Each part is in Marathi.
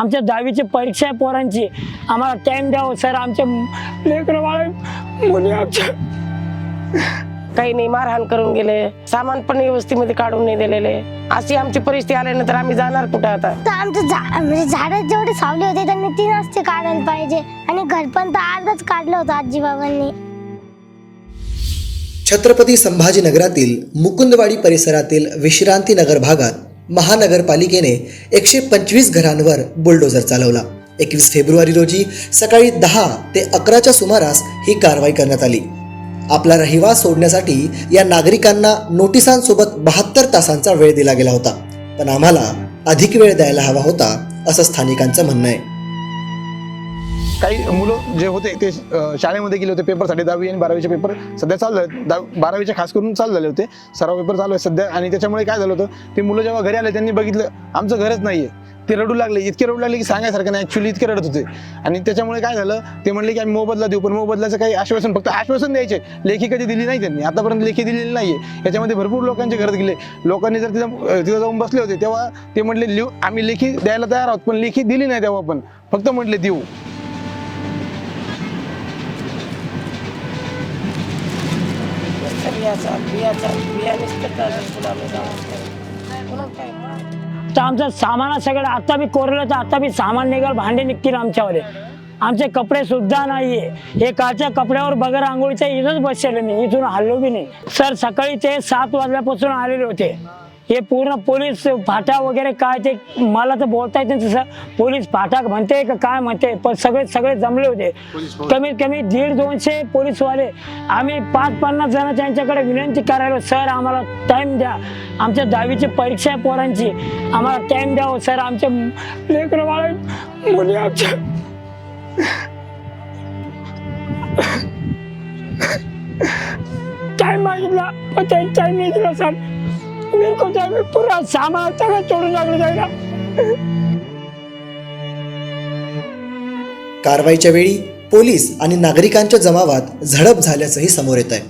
आमच्या दहावीची परीक्षा आहे पोरांची. आम्हाला टाइम द्यावं सर आमच्या मुली आमच्या काही नाही मारहाण करून गेले. सामान पण व्यवस्थेमध्ये काढून नाही दिलेले. अशी आमची परिस्थिती आल्यानंतर आम्ही जाणार कुठं आता? तर आमचं म्हणजे झाडात जेवढे सावली होते त्यांनी तीन असते काढायला पाहिजे. आणि घर पण तर अर्धच काढलं होतं आजीबाबांनी. छत्रपती संभाजीनगरातील मुकुंदवाडी परिसरातील विश्रांती नगर भागात महानगरपालिकेने एकशे पंचवीस घरांवर बुलडोझर चालवला. एकवीस फेब्रुवारी रोजी सकाळी दहा ते अकराच्या सुमारास ही कारवाई करण्यात आली. आपला रहिवास सोडण्यासाठी या नागरिकांना नोटिसांसोबत बहात्तर तासांचा वेळ दिला गेला होता. पण आम्हाला अधिक वेळ द्यायला हवा होता असं स्थानिकांचं म्हणणं आहे. काही मुलं जे होते ते शाळेमध्ये गेले होते पेपरसाठी दहावी आणि बारावीचे पेपर सध्या चालू झाले दहा बारावीचे खास करून चालू झाले होते. सराव पेपर चालू आहे सध्या आणि त्याच्यामुळे काय झालं होतं ते मुलं जेव्हा घरी आले त्यांनी बघितलं आमचं घरच नाही आहे ते रडू लागले इतके रडू लागले की सांगायसारखं नाही ऍक्च्युली इतके रडत होते. आणि त्याच्यामुळे काय झालं ते म्हणले की आम्ही मोबदला देऊ पण मोबदल्याचं काही आश्वासन फक्त आश्वासन द्यायचे. लेखी कधी दिली नाही त्यांनी आतापर्यंत लेखी दिलेली नाही आहे याच्यामध्ये भरपूर लोकांचे घरात गेले. लोकांनी जर तिथं तिथं जाऊन बसले होते तेव्हा ते म्हटले लिहू आम्ही लेखी द्यायला तयार आहोत पण लेखी दिली नाही तेव्हा पण. फक्त म्हटले देऊ. बिया तर आमचं सामान सगळं आता बी कोरलं तर आता बी सामान निघाल भांडे निघतील आमच्यावाले. आमचे कपडे सुद्धा नाहीये. हे कालच्या कपड्यावर बगर आंघोळीच्या इथंच बसलेले मी इथून हल्लो बी नाही. सर सकाळी ते सात वाजल्यापासून आलेले होते. हे पूर्ण पोलीस फाटा वगैरे काय ते मला तर बोलता येत नाही तसं. पोलीस फाटा म्हणते का काय म्हणते? पण सगळे सगळे जमले होते. कमीत कमी दीड दोनशे पोलीसवाले. आम्ही पाच पन्नास जण त्यांच्याकडे विनंती करायला सर आम्हाला टाइम द्या. आमच्या दहावीची परीक्षा आहे पोरांची. आम्हाला टाइम द्यावं सर. आमच्या लेकरं मुली आमच्या टाइम मागितला. पण ते टाइम नाही दिला सर. बिलकुल टाइम पुरा सामान सगळं तोडून लागलं जायला कारवाईच्या वेळी पोलीस आणि नागरिकांच्या जमावात झडप झाल्याचंही समोर येत आहे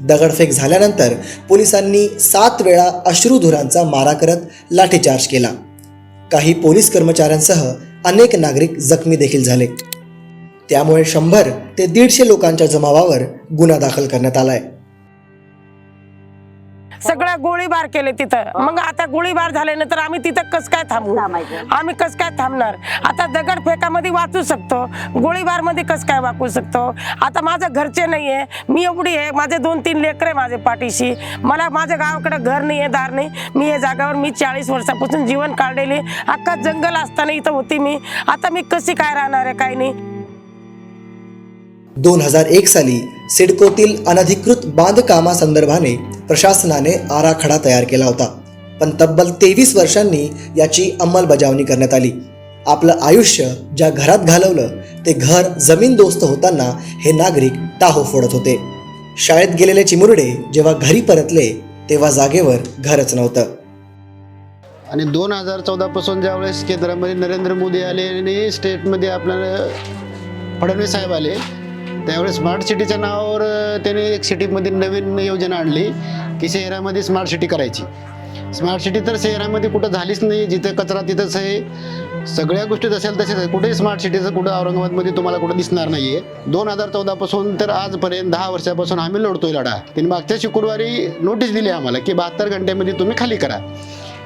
दगडफेक झाल्यानंतर पोलिसांनी सात वेळा अश्रूधुरांचा मारा करत लाठीचार्ज केला. काही पोलीस कर्मचाऱ्यांसह अनेक नागरिक जखमी देखील झाले. त्यामुळे शंभर ते दीडशे लोकांच्या जमावावर गुन्हा दाखल करण्यात आलाय. सगळ्या गोळीबार केले तिथं. मग आता गोळीबार झाल्यानंतर आम्ही तिथं कस काय थांबू? आम्ही कस काय थांबणार? आता दगड फेकामध्ये वाचू शकतो. गोळीबारमध्ये कस काय वाचू शकतो? आता माझं घरचे नाहीये. मी एवढी आहे. माझे दोन तीन लेकर आहे माझे पाठीशी. मला माझ्या गावाकडे घर नाही आहे दार नाही. मी या जागावर मी चाळीस वर्षापासून जीवन काढलेले अख्खा जंगल असताना इथं होती मी. आता मी कशी काय राहणार आहे काय नाही. दोन हजार एक साली सिडकोतील अनधिकृत बांधकामासंदर्भाने प्रशासनाने आराखडा तयार केला होता. पण तब्बल तेवीस वर्षांनी याची अंमलबजावणी करण्यात आली. आपलं आयुष्य ज्या घरात घालवलं ते घर जमीनदोस्त होताना हे नागरिक टाहो फोडत होते. शाळेत गेलेले चिमुरडे जेव्हा घरी परतले तेव्हा जागेवर घरच नव्हतं. आणि दोन हजार चौदापासून ज्यावेळेस केंद्रामध्ये नरेंद्र मोदी आले आणि स्टेटमध्ये आपल्याला फडणवीस साहेब आले त्यावेळेस स्मार्ट सिटीच्या नावावर त्याने एक सिटीमध्ये नवीन योजना आणली की शहरामध्ये स्मार्ट सिटी करायची. स्मार्ट सिटी तर शहरामध्ये कुठं झालीच नाही जिथं कचरा तिथंच आहे. सगळ्या गोष्टी असेल तसेच आहे कुठेही स्मार्ट सिटीचं कुठं औरंगाबादमध्ये तुम्हाला कुठं दिसणार नाही आहे दोन हजार चौदापासून तर आजपर्यंत दहा वर्षापासून आम्ही लढतोय लढा. त्यांनी मागच्या शुक्रवारी नोटीस दिली आम्हाला की बहात्तर घंट्यामध्ये तुम्ही खाली करा.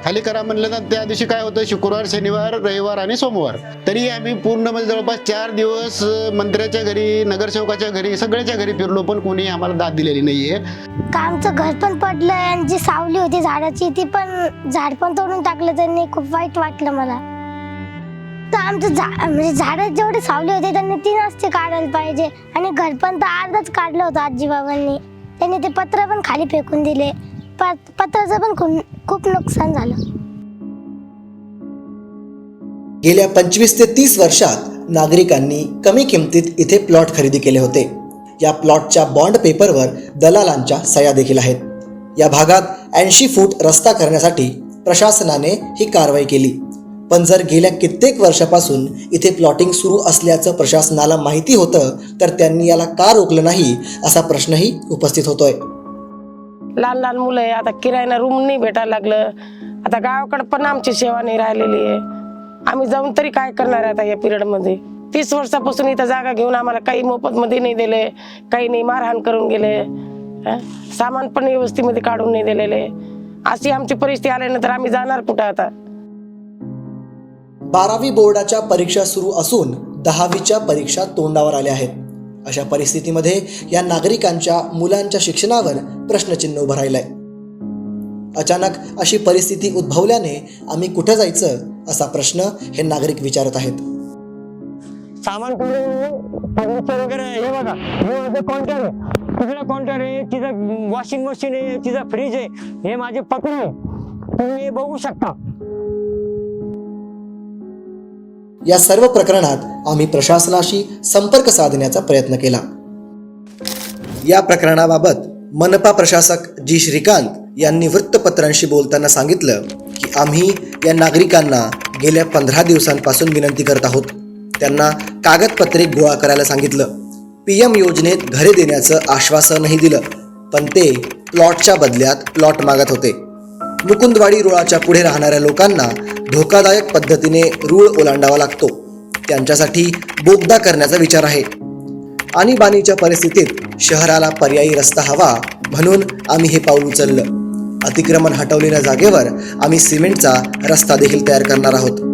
खाली करा म्हणलं तर त्या दिवशी काय होतं? शुक्रवार शनिवार रविवार आणि सोमवार. तरी आम्ही पूर्ण म्हणजे जवळपास चार दिवस मंत्र्याच्या घरी नगरसेवकाच्या घरी सगळ्याच्या घरी फिरलो पण कोणी आम्हाला दाद दिलेली नाहीये. का आमचं घर पण पडलं आणि जी सावली होती झाडाची ती पण झाड पण तोडून टाकलं त्यांनी. खूप वाईट वाटलं मला. तर आमचं झा म्हणजे झाडं जेवढे सावली होते त्यांनी तीन असते काढायला पाहिजे. आणि घर पण तर अर्धच काढलं होतं आजीबाबांनी. त्यांनी ते पत्र पण खाली फेकून दिले. प- पत्राचं पण खूप खूप नुकसान झालं. गेल्या पंचवीस ते तीस वर्षात नागरिकांनी कमी किमतीत इथे प्लॉट खरेदी केले होते. या प्लॉटच्या बॉन्ड पेपरवर दलालांच्या सह्या देखील आहेत. या भागात ऐंशी फूट रस्ता करण्यासाठी प्रशासनाने ही कारवाई केली. पण जर गेल्या कित्येक वर्षापासून इथे प्लॉटिंग सुरू असल्याचं प्रशासनाला माहिती होतं तर त्यांनी याला का रोखलं नाही असा प्रश्नही उपस्थित होतोय. लहान लहान मुलं आहे. आता किरायना रूम नाही भेटायला लागलं. आता गावाकडे पण आमची सेवा नाही राहिलेली आहे. आम्ही जाऊन तरी काय करणार आहे आता या पिरियडमध्ये? तीस वर्षापासून इथं जागा घेऊन आम्हाला काही मोफत मध्ये नाही दिले. काही नाही मारहाण करून गेले. सामान पण व्यवस्थेमध्ये काढून नाही दिलेले. अशी आमची परिस्थिती आल्यानंतर आम्ही जाणार कुठं आता? बारावी बोर्डाच्या परीक्षा सुरू असून दहावीच्या परीक्षा तोंडावर आल्या आहेत. अशा परिस्थितीमध्ये या नागरिकांच्या मुलांच्या शिक्षणावर प्रश्नचिन्ह उभं राहिलंय. अचानक अशी परिस्थिती उद्भवल्याने आम्ही कुठं जायचं असा प्रश्न हे नागरिक विचारत आहेत. सामान फर्निचर वगैरे हे बघा. हे माझं काउंटर आहे. काउंटर आहे? तिथं वॉशिंग मशीन आहे. तिथं फ्रीज आहे. हे माझे पत्र आहे तुम्ही हे बघू शकता. या सर्व प्रकरणात आम्ही प्रशासनाशी संपर्क साधण्याचा प्रयत्न केला. या प्रकरणाबाबत मनपा प्रशासक जी श्रीकांत यांनी वृत्तपत्रांशी बोलताना सांगितलं की आम्ही या नागरिकांना गेल्या पंधरा दिवसांपासून विनंती करत आहोत. त्यांना कागदपत्रे गोळा करायला सांगितलं. पी एम योजनेत घरे देण्याचं आश्वासनही दिलं पण ते प्लॉटच्या बदल्यात प्लॉट मागत होते. मुकुंदवाडी रुळाच्या पुढे राहणाऱ्या लोकांना धोकादायक पद्धतीने रूळ ओलांडावा लागतो. त्यांच्यासाठी बोगदा करण्याचा विचार आहे. आणीबाणीच्या परिस्थितीत शहराला पर्यायी रस्ता हवा म्हणून आम्ही हे पाऊल उचललं. अतिक्रमण हटवलेल्या जागेवर आम्ही सिमेंटचा रस्ता देखील तयार करणार आहोत.